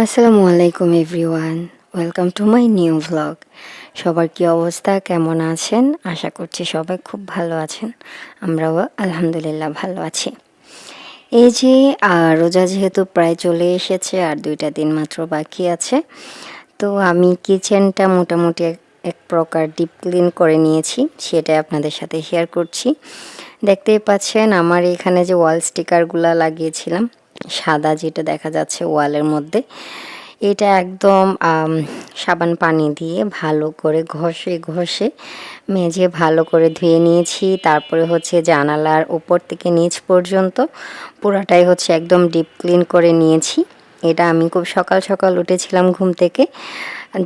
আসসালামু আলাইকুম, everyone. Welcome to my new vlog সবার কি অবস্থা? কেমন আছেন? আশা করছি সবাই খুব ভালো আছেন। আমরাও আলহামদুলিল্লাহ ভালো আছি। এই যে রোজা যেহেতু প্রায় চলে এসেছে আর দুইটা দিন মাত্র বাকি আছে, তো আমি কিচেনটা মোটামুটি এক- এক প্রকার ডিপ ক্লিন করে নিয়েছি, সেটাই আপনাদের সাথে শেয়ার করছি। দেখতেই পাচ্ছেন, আমার এখানে যে ওয়াল স্টিকারগুলো লাগিয়েছিলাম সাদা যেটা দেখা যাচ্ছে ওয়ালের মধ্যে, এটা একদম সাবান পানি দিয়ে ভালো করে ঘষে ঘষে মেজে ভালো করে ধুয়ে নিয়েছি। তারপরে হচ্ছে জানালার উপর থেকে নিচ পর্যন্ত পুরাটাই হচ্ছে একদম ডিপ ক্লিন করে নিয়েছি। এটা আমি খুব সকাল সকাল উঠেছিলাম ঘুম থেকে।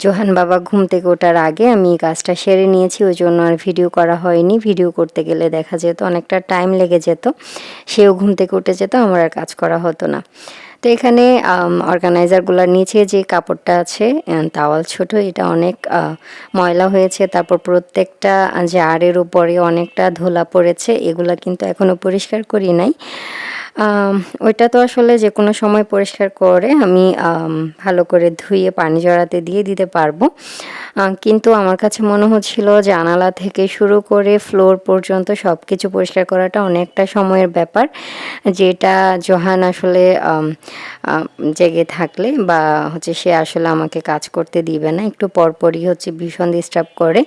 জোহান বাবা ঘুম থেকে ওঠার আগে আমি কাজটা সেরে নিয়েছি, ওই জন্য আর ভিডিও করা হয়নি। ভিডিও করতে গেলে দেখা যেত অনেকটা টাইম লেগে যেত, সেও ঘুম থেকে উঠে যেত, আমার আর কাজ করা হতো না। তো এখানে অর্গানাইজারগুলোর নিচে যে কাপড়টা আছে তাওয়াল ছোট, এটা অনেক ময়লা হয়েছে, তারপর প্রত্যেকটা জারের উপরে অনেকটা ধোলা পড়েছে, এগুলা কিন্তু এখনও পরিষ্কার করি নাই। ওইটা তো আসলে যে কোনো সময় পরিষ্কার করে আমি ভালো করে ধুয়ে পানি জড়াতে দিয়ে দিতে পারব। কিন্তু আমার কাছে মনে হচ্ছিল জানালা থেকে শুরু করে ফ্লোর পর্যন্ত সব কিছু পরিষ্কার করাটা অনেকটা সময়ের ব্যাপার, যেটা জোহান আসলে জেগে থাকলে বা হচ্ছে সে আসলে আমাকে কাজ করতে দিবে না, একটু পরপরই হচ্ছে ভীষণ ডিস্টার্ব করে।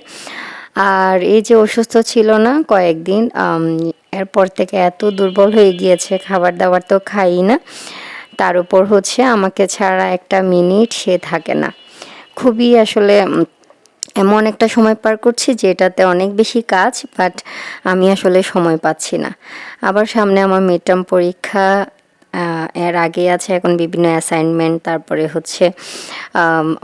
আর এই যে অসুস্থ ছিল না কয়েকদিন এরপর থেকে এত দুর্বল হয়ে গিয়েছে খাবার দাবার তো খাই না। তার উপর হচ্ছে আমাকে ছাড়া একটা মিনিট সে থাকে না। খুবই আসলে এমন একটা সময় পার করছি যেটাতে অনেক বেশি কাজ বাট আমি আসলে সময় পাচ্ছি না। আবার সামনে আমার মিডটার্ম পরীক্ষা আহ, এর আগে আছে এখন বিভিন্ন অ্যাসাইনমেন্ট তারপরে হচ্ছে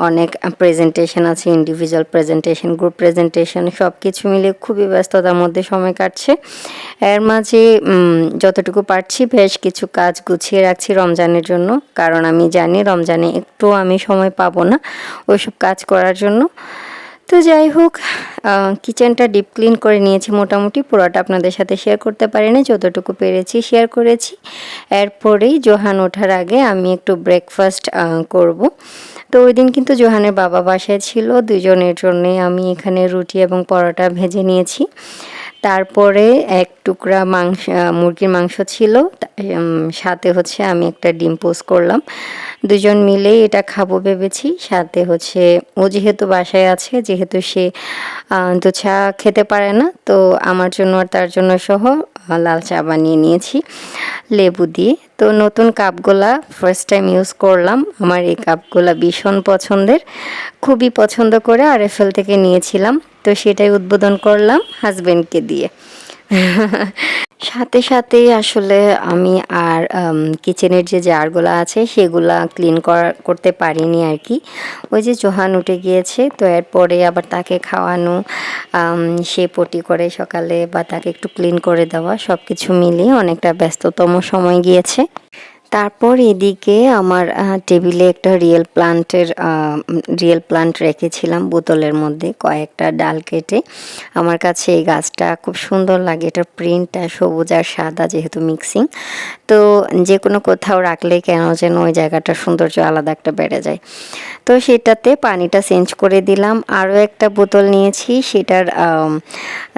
অনেক প্রেজেন্টেশন আছে ইন্ডিভিজুয়াল প্রেজেন্টেশন গ্রুপ প্রেজেন্টেশন সব কিছু মিলে খুবই ব্যস্ততার মধ্যে সময় কাটছে। এর মাঝে যতটুকু পারছি বেশ কিছু কাজ গুছিয়ে রাখছি রমজানের জন্য, কারণ আমি জানি রমজানে একটু আমি সময় পাবো না ওইসব কাজ করার জন্য। তো যাই হোক কিচেনটা ডিপ ক্লিন করে নিয়েছি মোটামুটি। পুরোটা আপনাদের সাথে শেয়ার করতে পারিনি, যতটুকু পেরেছি শেয়ার করেছি। এরপরেই জোহান ওঠার আগে আমি একটু ব্রেকফাস্ট করব। তো ওই দিন কিন্তু জোহানের বাবা বাসায় ছিল, দুজনের জন্যে আমি এখানে রুটি এবং পরোটা ভেজে নিয়েছি। তারপরে এক টুকরা মাংস মুরগির মাংস ছিল। সাথে হচ্ছে আমি একটা ডিম পোস্ট করলাম। দুজন মিলেই এটা খাব ভেবেছি। সাথে হচ্ছে ও যেহেতু বাসায় আছে, যেহেতু সে তো চা খেতে পারে না, তো আমার জন্য আর তার জন্য সহ লাল চা বানিয়ে নিয়েছি লেবু দিয়ে। তো নতুন কাপগুলা ফার্স্ট টাইম ইউজ করলাম। আমার এই কাপগুলা ভীষণ পছন্দের, খুবই পছন্দ করে আরএফএল থেকে নিয়েছিলাম। তো সেটাই উদ্বোধন করলাম হাজবেন্ডকে দিয়ে। সাথে সাথে আসলে আমি আর কিচেনের যে জারগুলো আছে সেগুলা ক্লিন করা, করতে পারিনি আর কি। ওই যে জোহান উঠে গিয়েছে, তো এরপরে আবার তাকে খাওয়ানো সে পটি করে সকালে বা তাকে একটু ক্লিন করে দেওয়া সব কিছু মিলিয়ে অনেকটা ব্যস্ততম সময় গিয়েছে। তারপর এদিকে আমার টেবিলে একটা রিয়েল প্লান্টের রিয়েল প্লান্ট রেখেছিলাম বোতলের মধ্যে কয়েকটা ডাল কেটে। আমার কাছে এই গাছটা খুব সুন্দর লাগে, এটার প্রিন্টটা সবুজ আর সাদা যেহেতু মিক্সিং তো যে কোনো কোথাও রাখলে কেন যেন ওই জায়গাটার সৌন্দর্য আলাদা একটা বেড়ে যায়। তো সেটাতে পানিটা চেঞ্জ করে দিলাম। আরও একটা বোতল নিয়েছি, সেটার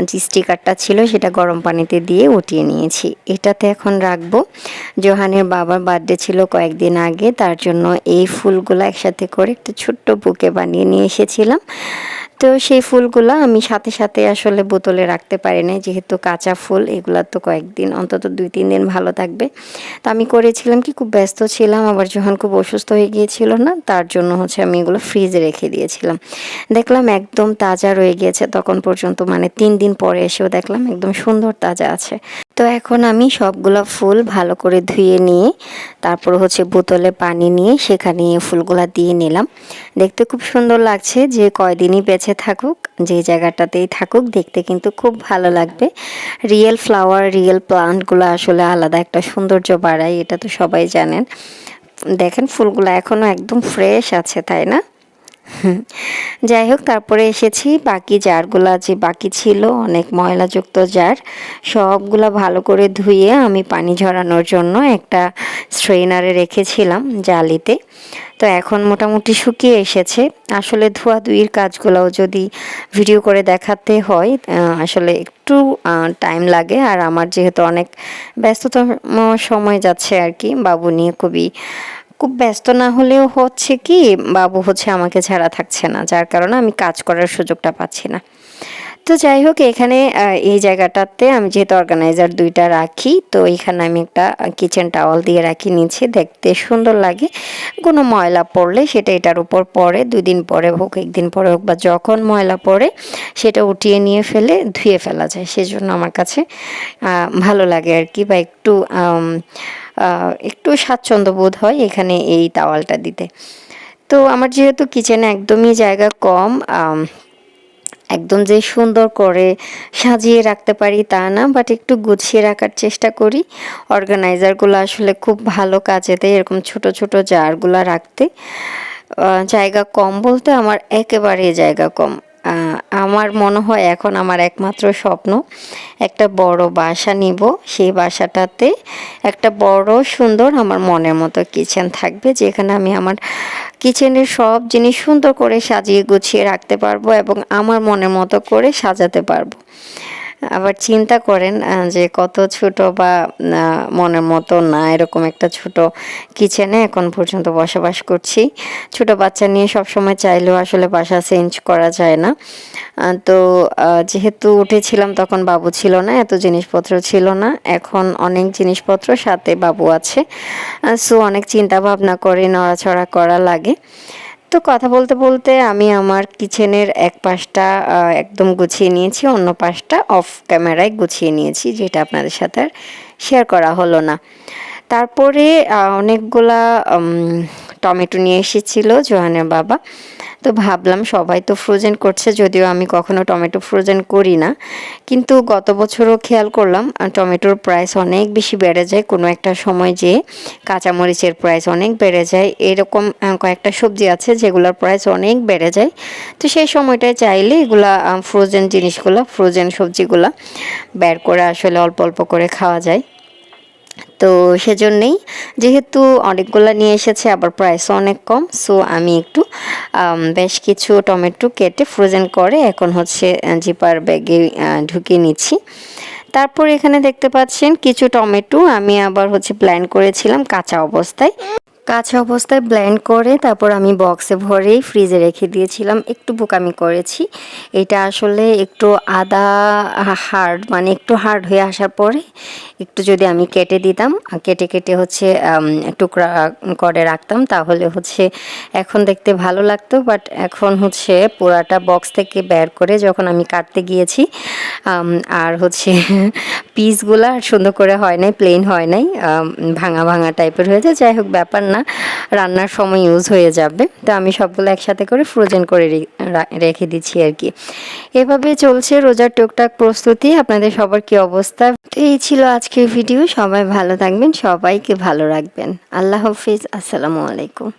যে স্টিকারটা ছিল সেটা গরম পানিতে দিয়ে উঠিয়ে নিয়েছি। এটাতে এখন রাখব। জোহানের বাবার বার্থডে ছিল কয়েকদিন আগে, তার জন্য এই ফুলগুলো একসাথে করে একটা ছোট্ট বুকে বানিয়ে নিয়ে এসেছিলাম। তো সেই ফুলগুলো আমি সাথে সাথে আসলে বোতলে রাখতে পারি না যেহেতু কাঁচা ফুল, এগুলো তো কয়েকদিন, অন্তত দুই তিন দিন ভালো থাকবে। তো আমি করেছিলাম কি, খুব ব্যস্ত ছিলাম, আবার যখন খুব অসুস্থ হয়ে গিয়েছিল না, তার জন্য হচ্ছে আমি এগুলো ফ্রিজে রেখে দিয়েছিলাম। দেখলাম একদম তাজা রয়ে গিয়েছে, তখন পর্যন্ত মানে তিন দিন পরে এসেও দেখলাম একদম সুন্দর তাজা আছে। তো এখন আমি সবগুলো ফুল ভালো করে ধুয়ে নিয়ে, তারপর হচ্ছে বোতলে পানি নিয়ে সেখানে ফুলগুলা দিয়ে নিলাম। দেখতে খুব সুন্দর লাগছে যে কয়দিনই বেঁচে থাকুক, যে জায়গাটাতেই থাকুক, দেখতে কিন্তু খুব ভালো লাগবে। রিয়েল ফ্লাওয়ার, রিয়েল প্লান্টগুলো আসলে আলাদা একটা সৌন্দর্য বাড়ায়, এটা তো সবাই জানেন। দেখেন ফুলগুলো এখনও একদম ফ্রেশ আছে, তাই না? যাই হোক তারপরে এসেছি। বাকি জারগুলা যে বাকি ছিল, অনেক ময়লাযুক্ত জার, সবগুলা ভালো করে ধুয়ে আমি পানি ঝরানোর জন্য একটা স্ট্রেনারে রেখেছিলাম জালিতে। তো এখন মোটামুটি শুকিয়ে এসেছে। আসলে ধোয়াধুয়ির কাজগুলোও যদি ভিডিও করে দেখাতে হয় আসলে একটু টাইম লাগে। আর আমার যেহেতু অনেক ব্যস্ততম সময় যাচ্ছে আর কি, বাবু নিয়ে খুবই খুব ব্যস্ত না হলেও হচ্ছে কি, বাবু হচ্ছে আমাকে ছাড়া থাকছে না, যার কারণে আমি কাজ করার সুযোগটা পাচ্ছি না। তো যাই হোক, এখানে এই জায়গাটাতে আমি যেহেতু অর্গানাইজার দুইটা রাখি, তো এখানে আমি একটা কিচেন টাওয়াল দিয়ে রাখি নিচে। দেখতে সুন্দর লাগে। কোনো ময়লা পড়লে সেটা এটার উপর পরে দুই দিন পরে হোক, একদিন পরে হোক, বা যখন ময়লা পড়ে, সেটা উঠিয়ে নিয়ে ফেলে, ধুয়ে ফেলা যায়। সেজন্য আমার কাছে ভালো লাগে আর কি, বা একটু একটু স্বাচ্ছন্দ্য বোধ হয় এখানে এই টাওয়ালটা দিতে। তো আমার যেহেতু কিচেনে একদমই জায়গা কম একদম যে সুন্দর করে সাজিয়ে রাখতে পারি তা না বাট একটু গুছিয়ে রাখার চেষ্টা করি। অর্গানাইজারগুলো আসলে খুব ভালো কাজে দেয় এরকম ছোট ছোট জারগুলো রাখতে। জায়গা কম বলতে আমার একেবারে জায়গা কম। আমার মনে হয় এখন আমার একমাত্র স্বপ্ন একটা বড় বাসা নিব। সেই বাসাটাতে একটা বড় সুন্দর আমার মনের মতো কিচেন থাকবে, যেখানে আমি আমার কিচেনের সব জিনিস সুন্দর করে সাজিয়ে গুছিয়ে রাখতে পারব এবং আমার মনের মতো করে সাজাতে পারব। আবার চিন্তা করেন যে কত ছোট বা মনের মতো না, এরকম একটা ছোট কিচেনে এখন পর্যন্ত বসবাস করছি। ছোট বাচ্চা নিয়ে সব সময় চাইলেও আসলে বাসা চেঞ্জ করা যায় না। তো যেহেতু উঠেছিলাম তখন বাবু ছিল না, এত জিনিসপত্র ছিল না। এখন অনেক জিনিসপত্র সাথে বাবু আছে। সো অনেক চিন্তা ভাবনা করে নড়াচড়া করা লাগে। তো কথা বলতে বলতে আমি আমার কিচেনের এক পাশটা একদম গুছিয়ে নিয়েছি, অন্য পাশটা অফ ক্যামেরায় গুছিয়ে নিয়েছি, যেটা আপনাদের সাথে শেয়ার করা হলো না। তারপরে অনেকগুলা টমেটো নিয়ে এসেছিল, জোহানের বাবা। তো ভাবলাম সবাই তো ফ্রোজেন করছে, যদিও আমি কখনো টমেটো ফ্রোজেন করি না। কিন্তু গত বছরও খেয়াল করলাম টমেটোর প্রাইস অনেক বেশি বেড়ে যায়। কোনো একটা সময় যে কাঁচামরিচের প্রাইস অনেক বেড়ে যায়, এরকম কয়েকটা সবজি আছে যেগুলোর প্রাইস অনেক বেড়ে যায়। তো সেই সময়টায় চাইলে এগুলা ফ্রোজেন জিনিসগুলো ফ্রোজেন সবজিগুলা বের করে আসলে অল্প অল্প করে খাওয়া যায়। তো সেজন্যেই যেহেতু অনেকগুলো নিয়ে এসেছে, আবার প্রাইসও অনেক কম সো আমি একটু বেশ কিছু টমেটো কেটে ফ্রোজেন করে এখন হচ্ছে জিপার ব্যাগে ঢুকিয়ে নিচ্ছি। তারপর এখানে দেখতে পাচ্ছেন কিছু টমেটো, আমি আবার হচ্ছে প্ল্যান করেছিলাম কাঁচা অবস্থায়। কাঁচা অবস্থায় ব্লেন্ড করে তারপর আমি বক্সে ভরেই ফ্রিজে রেখে দিয়েছিলাম। একটু বোকামি করেছি। এটা আসলে একটু আদা হার্ড মানে একটু হার্ড হয়ে আসার পরে একটু যদি আমি কেটে দিতাম কেটে কেটে হচ্ছে টুকরা করে রাখতাম, তাহলে হচ্ছে এখন দেখতে ভালো লাগতো। বাট এখন হচ্ছে পোড়াটা বক্স থেকে বের করে যখন আমি কাটতে গিয়েছি আর হচ্ছে পিসগুলো আর সুন্দর করে হয় নাই প্লেন হয় নাই ভাঙা ভাঙা টাইপের হয়েছে যাই হোক, ব্যাপার না, রান্নার সময় ইউজ হয়ে যাবে। তো আমি সবগুলো একসাথে করে ফ্রোজেন করে রেখে দিচ্ছি আর কি। এভাবে চলছে রোজার টুকটাক প্রস্তুতি। আপনাদের সবার কি অবস্থা? তো এই ছিল আজকের ভিডিও সবাই ভালো থাকবেন, সবাইকে ভালো রাখবেন। আল্লাহ হাফিজ। আসসালামু আলাইকুম।